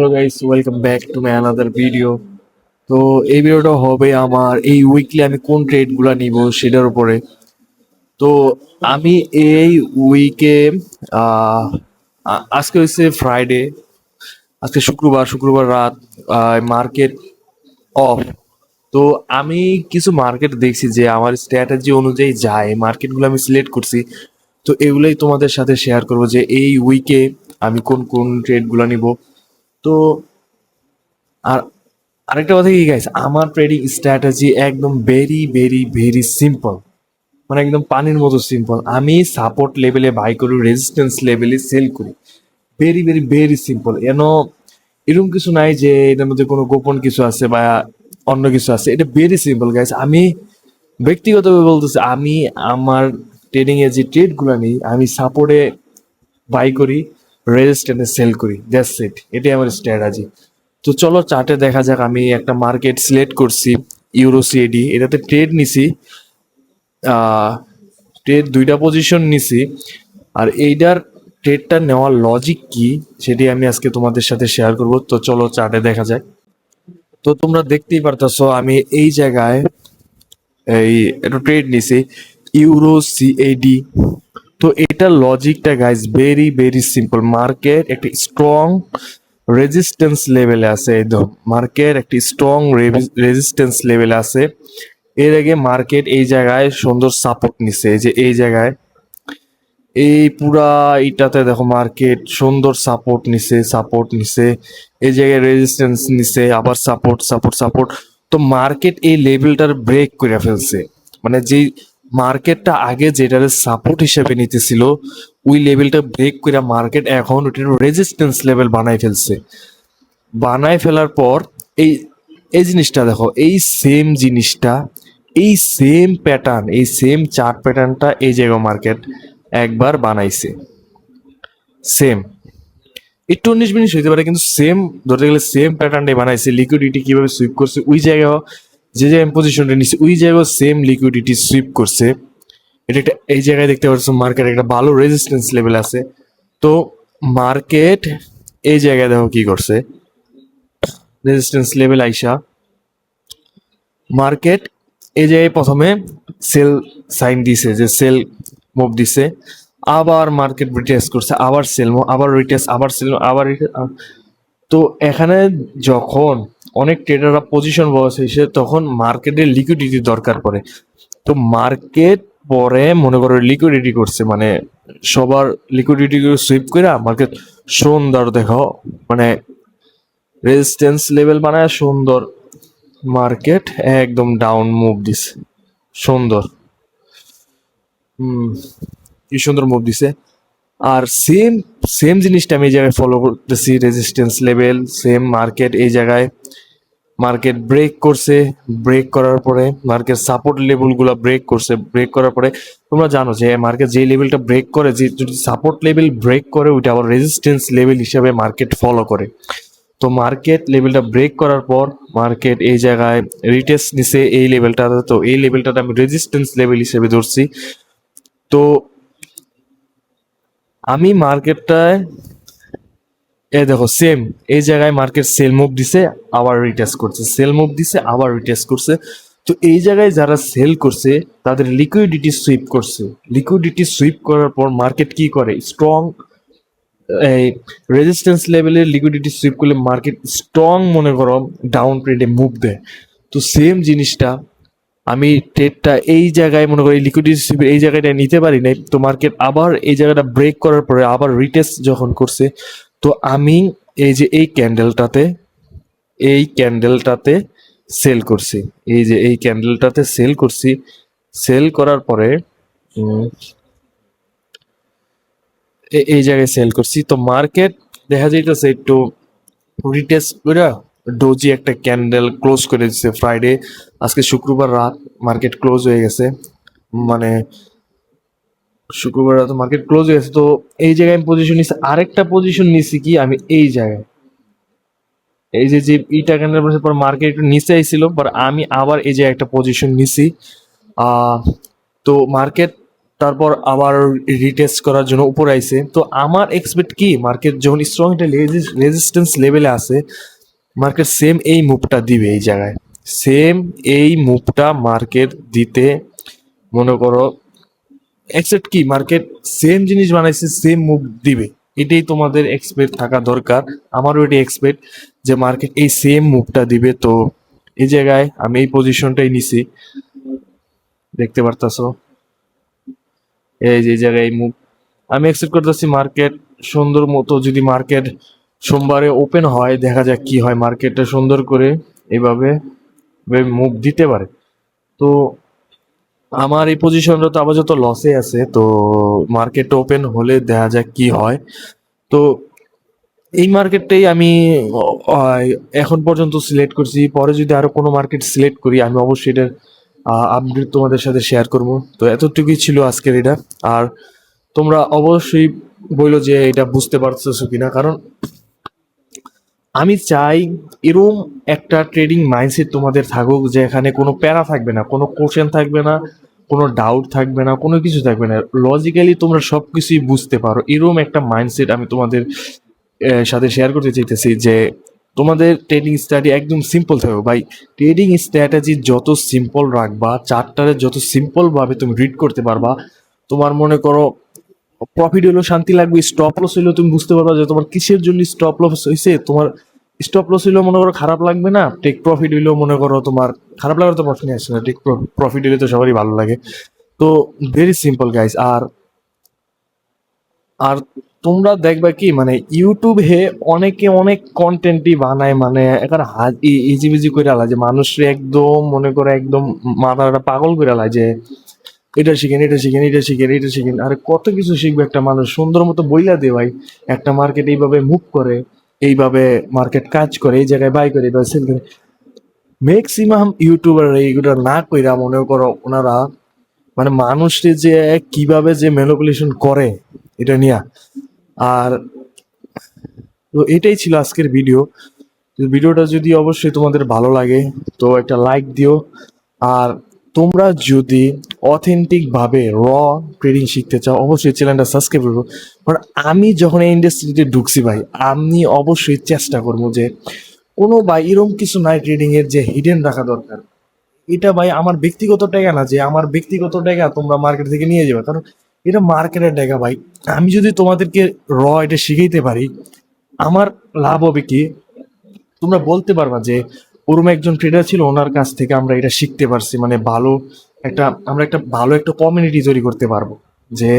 Hello guys welcome back to my another video তো এই ভিডিওটা হবে আমার এই উইকলি আমি কোন ট্রেডগুলো নিব সেটার উপরে। তো আমি এই উইকে আজকে হচ্ছে ফ্রাইডে আজকে শুক্রবার শুক্রবার রাত মার্কেট অফ তো আমি কিছু মার্কেট দেখছি যে আমার স্ট্র্যাটেজি অনুযায়ী যায় মার্কেটগুলো আমি সিলেক্ট করছি। তো এগুলোই তোমাদের সাথে শেয়ার করব যে এই উইকে আমি কোন কোন ট্রেডগুলো নিব। তো আর আরেকটা কথা কি গাইস আমার ট্রেডিং স্ট্র্যাটেজি একদম ভেরি ভেরি ভেরি সিম্পল মানে একদম পানির মতো সিম্পল আমি সাপোর্ট লেভেলে বাই করি রেজিস্ট্যান্স লেভেলে সেল করি। ভেরি ভেরি ভেরি সিম্পল এন এরকম কিছু নাই যে এটার মধ্যে কোনো গোপন কিছু আছে বা অন্য কিছু আছে। এটা ভেরি সিম্পল গাইস আমি ব্যক্তিগতভাবে বলতেছি, আমি আমার ট্রেডিং এর যে ট্রেডগুলো নিই আমি সাপোর্টে বাই করি। রেজিস্ট্যান্সে সেল করি দ্যাটস ইট এটাই আমার স্ট্র্যাটেজি তো চলো চার্টে দেখা যাক, আমি একটা মার্কেট সিলেক্ট করছি ইউরো সিএডি এটাতে ট্রেড নিছি ট্রেড দুইটা পজিশন নিছি, আর এইটার ট্রেডটা নেওয়ার লজিক কি, সেটি আমি আজকে তোমাদের সাথে শেয়ার করব, তো চলো চার্টে দেখা যাক। তো তোমরা দেখতেই পারতেছো, আমি এই জায়গায় এই, একটা ট্রেড নিছি ইউরো সিএডি তো এটার লজিকটা guys very very simple market একটা স্ট্রং রেজিস্ট্যান্স লেভেলে আছে মার্কেট একটি স্ট্রং রেজিস্ট্যান্স লেভেলে আছে। এর আগে মার্কেট এই জায়গায় সুন্দর সাপোর্ট নিছে, এই যে এই জায়গায়। এই পুরা এটাতে দেখো মার্কেট সুন্দর সাপোর্ট নিছে সাপোর্ট নিছে। এই জায়গায় রেজিস্ট্যান্স নিছে, আবার সাপোর্ট সাপোর্ট সাপোর্ট তো মার্কেট এই লেভেলটার ব্রেক করে ফেলছে। মানে যেই মার্কেটটা আগে যেটার সাপোর্ট হিসেবে নিতেছিল, ওই লেভেলটা ব্রেক করে মার্কেট এখন ওটার রেজিস্ট্যান্স লেভেল বানাই ফেলছে। বানাই ফেলার পর এই এই জিনিসটা দেখো, এই সেম জিনিসটা, এই সেম প্যাটার্ন এই সেম চার্ট প্যাটার্নটা এই জায়গা মার্কেট একবার বানাইছে। সেম একটু উনিশ মিনিট হইতে পারে, কিন্তু সেম ধরতে গেলে সেম প্যাটার্নটাই বানাইছে। লিকুইডিটি কীভাবে সুইপ করছে, ওই জায়গায় যে যে পজিশনটা নিচ্ছে ওই জায়গায় সেম লিকুইডিটি সুইপ করছে। এটা একটা, এই জায়গায় দেখতে পাচ্ছ মার্কেট একটা ভালো রেজিস্ট্যান্স লেভেল আছে। তো মার্কেট এই জায়গায় দেখো কি করছে। রেজিস্ট্যান্স লেভেল আইসা। মার্কেট এই জায়গায় প্রথমে সেল সাইন দিছে, যে সেল মুভ দিছে। আবার মার্কেট রিটেস্ট করছে, আবার সেল আবার রিটেস্ট আবার সেল আবার তো এখানে যখন অনেক ট্রেডাররা পজিশন বসেছে তখন মার্কেটের লিকুইডিটি দরকার পড়ে। তো মার্কেট পরে মনে করো লিকুইডিটি করছে মানে সবার লিকুইডিটি সুইপ করে মার্কেট সুন্দর দেখো মানে রেজিস্ট্যান্স লেভেল বানায় সুন্দর। মার্কেট একদম ডাউন মুভ দিছে, সুন্দর। হুম কি সুন্দর মুভ দিছে? আর সেম সেম জিনিসটা আমি এই জায়গায় ফলো করতেছি রেজিস্ট্যান্স লেভেল সেম মার্কেট এই জায়গায়। মার্কেট ব্রেক করছে ব্রেক করার পরে মার্কেট সাপোর্ট লেভেলগুলো ব্রেক করছে ব্রেক করার পরে তোমরা জানো যে মার্কেট যে লেভেলটা ব্রেক করে, যে যদি সাপোর্ট লেভেল ব্রেক করে, ওইটা আবার রেজিস্ট্যান্স লেভেল হিসাবে মার্কেট ফলো করে। তো মার্কেট লেভেলটা ব্রেক করার পর মার্কেট এই জায়গায় রিটেস্ট নিছে এই লেভেলটা তো এই লেভেলটাতে আমি রেজিস্ট্যান্স লেভেল হিসেবে ধরছি। তো আমি মার্কেটটায় এ দেখো সেম এই জায়গায় মার্কেট সেল মুভ দিছে, আবার রিটেস্ট করছে। সেল মুভ দিছে, আবার রিটেস্ট করছে। তো এই জায়গায় যারা সেল করছে, তাদের লিকুইডিটি সুইপ করছে। লিকুইডিটি সুইপ করার পর মার্কেট কি করে? স্ট্রং এই রেজিস্ট্যান্স লেভেলের লিকুইডিটি সুইপ করলে মার্কেট স্ট্রং মনে করো ডাউন ট্রেডে মুভ দেয়। তো সেম জিনিসটা আমি ট্রেডটা এই জায়গায় মনে করি লিকুইডিটি এই জায়গাটা নিতে পারি নাই। তো মার্কেট আবার এই জায়গাটা ব্রেক করার পরে আবার রিটেস্ট যখন করছে, তো আমি এই যে এই ক্যান্ডেলটাতে এই ক্যান্ডেলটাতে সেল করছি। এই যে এই ক্যান্ডেলটাতে সেল করছি সেল করার পরে এই জায়গায় সেল করছি। তো মার্কেট দেখা যাইতেছে একটু রিটেস্ট ডোজি একটা ক্যান্ডেল ক্লোজ করে দিচ্ছে ফ্রাইডে আজকে শুক্রবার রাত মার্কেট ক্লোজ হয়ে গেছে। মানে শুক্রবার রাত মার্কেট ক্লোজ হয়ে গেছে। তো এই জায়গায় আমি পজিশন নিচ্ছি আরেকটা পজিশন নিচ্ছি কি? আমি এই জায়গায়। এই যে যে ইটা ক্যান্ডেল পর মার্কেট একটু নিচে আইছিল, পর আমি আবার এই যে একটা পজিশন নিছি। তো মার্কেট তারপর আবার রিটেস্ট করার জন্য উপরে আইছে। তো আমার এক্সপেক্ট কি? মার্কেট যখন স্ট্রং একটা রেজিস্ট্যান্স লেভেলে আছে মার্কেট সেম এই মুভটা দিবে এই জায়গায়। সেম এই মুভটা মার্কেট দিতে মনে করো এক্সেপ্ট কি মার্কেট সেম জিনিস বানাইছে সেম মুভ দিবে। এটাই তোমাদের এক্সপেক্ট থাকা দরকার। আমারও এটি এক্সপেক্ট যে মার্কেট এই সেম মুভটা দিবে। তো এই জায়গায় আমি এই পজিশনটাই নিছি। দেখতে পারতাছো? এই যে জায়গায় এই মুভ আমি এক্সপেক্ট করতেছি মার্কেট সুন্দর মতো। যদি মার্কেট সোমবারে ওপেন হয়, দেখা যাক কি হয়। মার্কেটটা সুন্দর করে এইভাবে মুভ দিতে পারে। তো আমার এই পজিশনটা তো আপাতত লসে আছে, তো মার্কেট ওপেন হলে দেখা যাক কি হয়। তো এই মার্কেটটাই আমি এখন পর্যন্ত সিলেক্ট করছি। পরে যদি আরও কোনো মার্কেট সিলেক্ট করি, আমি অবশ্যই এটার আপডেট তোমাদের সাথে শেয়ার করব। তো এতটুকুই ছিল আজকের এটা। আর তোমরা অবশ্যই বলল যে এটা বুঝতে পারতেছো কিনা, কারণ আমি চাই এরম একটা ট্রেডিং মাইন্ডসেট তোমাদের থাকুক যে এখানে কোনো প্যারা থাকবে না, কোনো কোশ্চেন থাকবে না, কোনো ডাউট থাকবে না, কোনো কিছু থাকবে না। লজিক্যালি তোমরা সব কিছুই বুঝতে পারো। এরম একটা মাইন্ডসেট আমি তোমাদের সাথে শেয়ার করতে চাইতেছি যে তোমাদের ট্রেডিং স্টাডি একদম সিম্পল থাকবে ভাই ট্রেডিং স্ট্র্যাটেজি যত সিম্পল রাখবা চার্টারে যত সিম্পলভাবে তুমি রিড করতে পারবা, তোমার মনে করো প্রফিট হলেও শান্তি লাগবে স্টপ লস হলেও তুমি বুঝতে পারবা যে তোমার কিসের জন্য স্টপ লস হয়েছে তোমার স্টপ লস হলেও মনে করো খারাপ লাগবে না টেক প্রফিট হইলেও মনে করো তোমার খারাপ লাগার তো প্রশ্নই আসছে না টেক প্রফিট হলে তো সবারই ভালো লাগে। তো ভেরি সিম্পল গাইস আর আর তোমরা দেখবা কি মানে ইউটিউবে অনেকে অনেক কন্টেন্টই বানায় মানে এখন ইজি বিজি করে আলা যে মানুষের একদম মনে করে একদম মাথাটা পাগল করে আলা যে এটা শিখেন এটা শিখেন এটা শিখেন এটা শিখেন। আরে কত কিছু শিখবে একটা মানুষ। সুন্দর মতো বইলা দে ভাই। একটা মার্কেট এইভাবে মুভ করে, এইভাবে মার্কেট কাজ করে, এই জায়গায় বাই করে, এইভাবে সেল করে। ম্যাক্সিমাম ইউটিউবার এইগুলো না কইরা মনে করো ওনারা মানে মানুষকে যে কীভাবে যে ম্যানিপুলেশন করে, এটা নিয়ে। আর তো এটাই ছিল আজকের ভিডিও ভিডিওটা যদি অবশ্যই তোমাদের ভালো লাগে, তো একটা লাইক দিও। আর তোমরা যদি অথেন্টিক ভাবে র ট্রেডিং শিখতে চাও, অবশ্যই চ্যানেলটা সাবস্ক্রাইব করব। কারণ আমি যখন এই ইন্ডাস্ট্রিতে ঢুকছি ভাই, আমি অবশ্যই চেষ্টা করব যে কোনো ভাই এরকম কিছু নাই ট্রেডিং এর যে হিডেন রাখা দরকার। এটা ভাই আমার ব্যক্তিগত টাকা না যে আমার ব্যক্তিগত টাকা তোমরা মার্কেট থেকে নিয়ে যাবে। কারণ এটা মার্কেটের টাকা ভাই। আমি যদি তোমাদেরকে র এটা শিখাইতে পারি, আমার লাভ হবে কি? তোমরা বলতে পারবা যে ওরম একজন ট্রেডার ছিল, ওনার কাছ থেকে আমরা এটা শিখতে পারছি মানে ভালো একটা, আমরা একটা ভালো একটা কমিউনিটি তৈরি করতে পারব। যে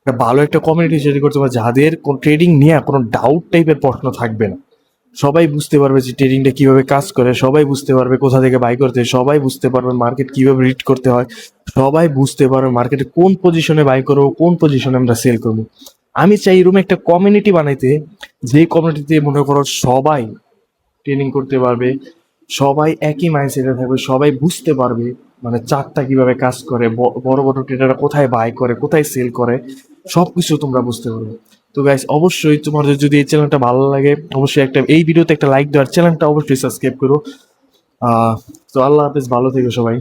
একটা ভালো একটা কমিউনিটি তৈরি করতে পারব, যাদের ট্রেডিং নিয়ে কোনো ডাউট টাইপের প্রশ্ন থাকবে না। সবাই বুঝতে পারবে যে ট্রেডিংটা কীভাবে কাজ করে, সবাই বুঝতে পারবে কোথা থেকে বাই করতে সবাই বুঝতে পারবে মার্কেট কীভাবে রিড করতে হয়, সবাই বুঝতে পারবে মার্কেটে কোন পজিশনে বাই করব, কোন পজিশনে আমরা সেল করব। আমি চাই এরকম একটা কমিউনিটি বানাইতে, যে কমিউনিটিতে মনে করো সবাই ট্রেনিং করতে পারবে, সবাই একই মাইন্ডসেটে থাকবে, সবাই বুঝতে পারবে মানে চারটা কীভাবে কাজ করে বড় বড় ট্রেডাররা কোথায় বাই করে, কোথায় সেল করে সব কিছু তোমরা বুঝতে পারবে। তো গাইস অবশ্যই তোমাদের যদি এই চ্যানেলটা ভালো লাগে, অবশ্যই একটা, এই ভিডিওতে একটা লাইক দেওয়ার চ্যানেলটা অবশ্যই সাবস্ক্রাইব করো। তো আল্লাহ হাফেজ, ভালো থেকো সবাই।